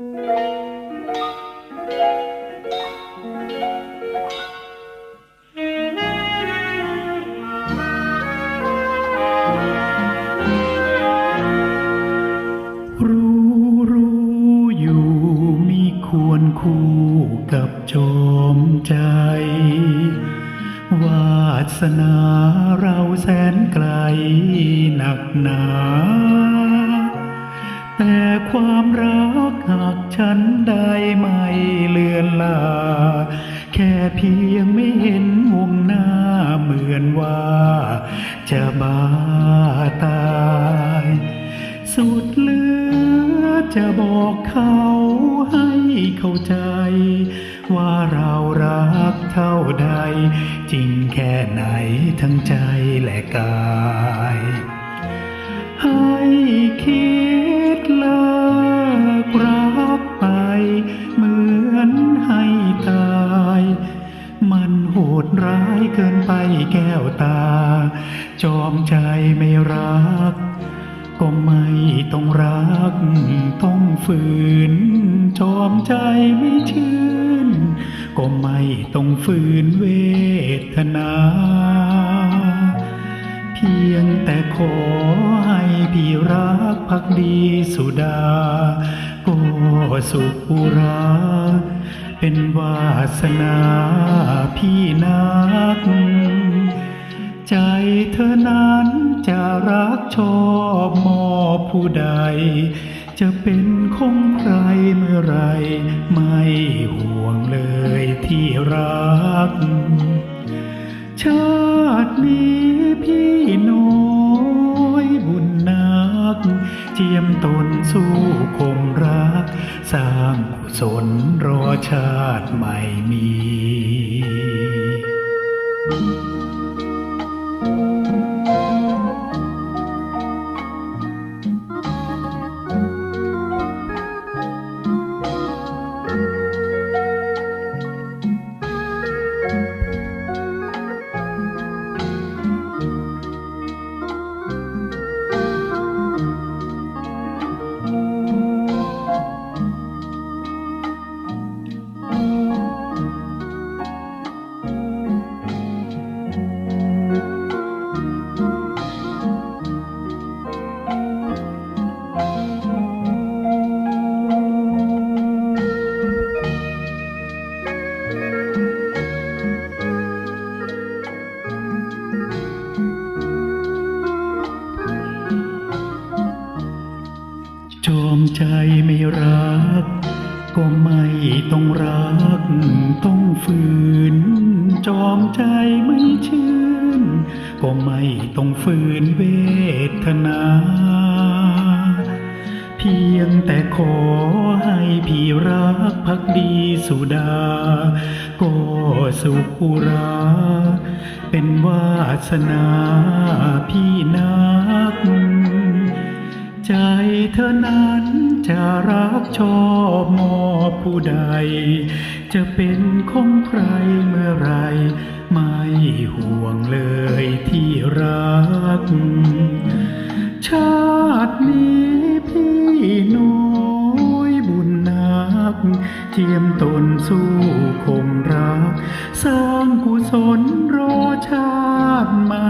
รู้รู้อยู่มีควรคู่กับโจมใจ วาสนาเราแสนไกลหนักหนา แต่ความรักหากฉันได้ไม่เลือนลา แค่เพียงไม่เห็นวงหน้าเหมือนว่า จะบาตาย สุดเลือจะบอกเขาให้เข้าใจ ว่าเรารักเท่าใด จริงแค่ไหนทั้งใจและกาย มันโหดร้ายเกินไปแก้วตา จอมใจไม่รัก ก็ไม่ต้องรัก ต้องฝืน จอมใจไม่ชื่น ก็ไม่ต้องฝืนเวทนา เพียงแต่ขอให้พี่รักพักดีสุดา ก็สุขุรา เป็นวาสนาพี่นัก ใจเธอนั้นจะรักชอบมอบผู้ใด จะเป็นของใครเมื่อไร ไม่ห่วงเลยที่รัก ชาตินี้พี่น้อยบุญนัก เจียมตนสู้คงรัก สร้างกุศลรอชาติใหม่มี จอมใจไม่รัก ก็ไม่ต้องรัก ต้องฝืน จอมใจไม่ชื่น ก็ไม่ต้องฝืนเวทนา เพียงแต่ขอให้พี่รักพักดีสุดา ก็สุขุรา เป็นวาสนาพี่นัก ใจเธอนั้นจะรักชอบมอบผู้ใด จะเป็นของใครเมื่อไร ไม่ห่วงเลยที่รัก ชาตินี้พี่น้อยบุญนัก เจียมตนสู้คงรัก สร้างกุศลรอชาติม่มี